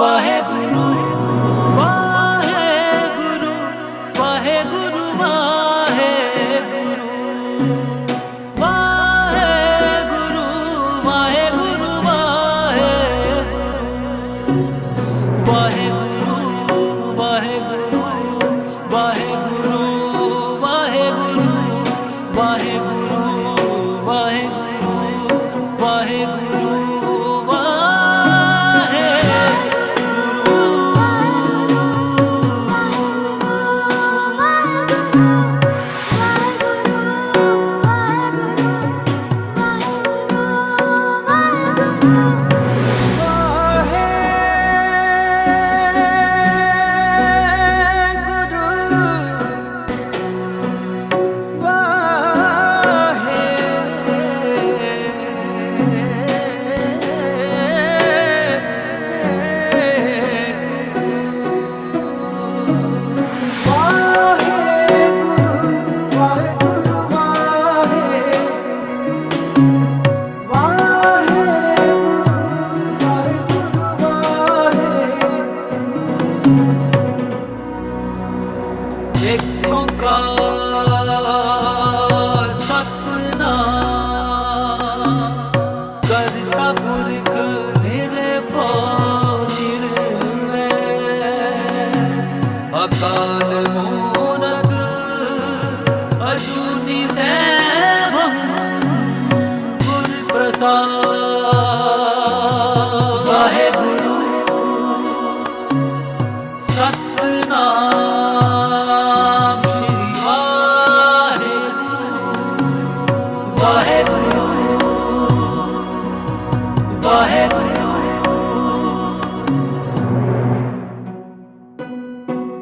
ऊपर है ਅਕਾਲ ਮੂਰਤ ਅਜੂਨੀ ਸੈਭੰ ਗੁਰ ਪ੍ਰਸਾਦ ਵਾਹਿਗੁਰੂ ਸਤਨਾਮ ਸ਼੍ਰੀ ਵਾਹਿਗੁਰੂ। ਵਾਹਿਗੁਰੂ ਵਾਹਿਗੁਰੂ।